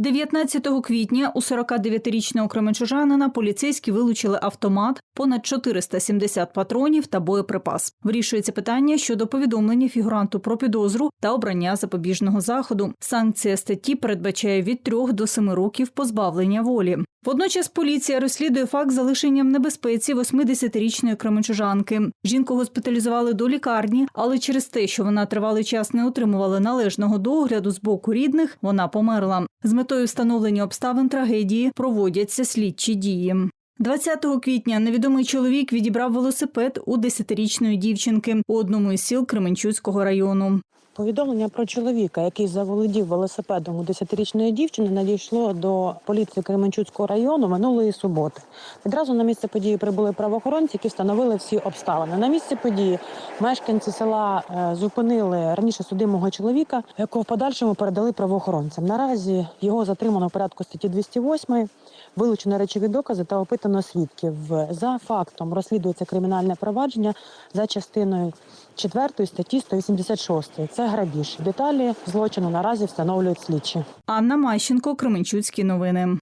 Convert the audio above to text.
19 квітня у 49-річного кременчужанина поліцейські вилучили автомат, понад 470 патронів та боєприпас. Вирішується питання щодо повідомлення фігуранту про підозру та обрання запобіжного заходу. Санкція статті передбачає від 3 до 7 років позбавлення волі. Водночас поліція розслідує факт залишення в небезпеці 80-річної кременчужанки. Жінку госпіталізували до лікарні, але через те, що вона тривалий час не отримувала належного догляду з боку рідних, вона померла. З метою встановлення обставин трагедії проводяться слідчі дії. 20 квітня невідомий чоловік відібрав велосипед у 10-річної дівчинки у одному із сіл Кременчуцького району. Повідомлення про чоловіка, який заволодів велосипедом у 10-річної дівчини, надійшло до поліції Кременчуцького району минулої суботи. Відразу на місце події прибули правоохоронці, які встановили всі обставини. На місці події мешканці села е, зупинили раніше судимого чоловіка, якого в подальшому передали правоохоронцям. Наразі його затримано в порядку статті 208, вилучено речові докази та опитано свідків. За фактом розслідується кримінальне провадження за частиною 4 статті 186. Це грабіж. Деталі злочину наразі встановлюють слідчі. Анна Мащенко, Кременчуцькі новини.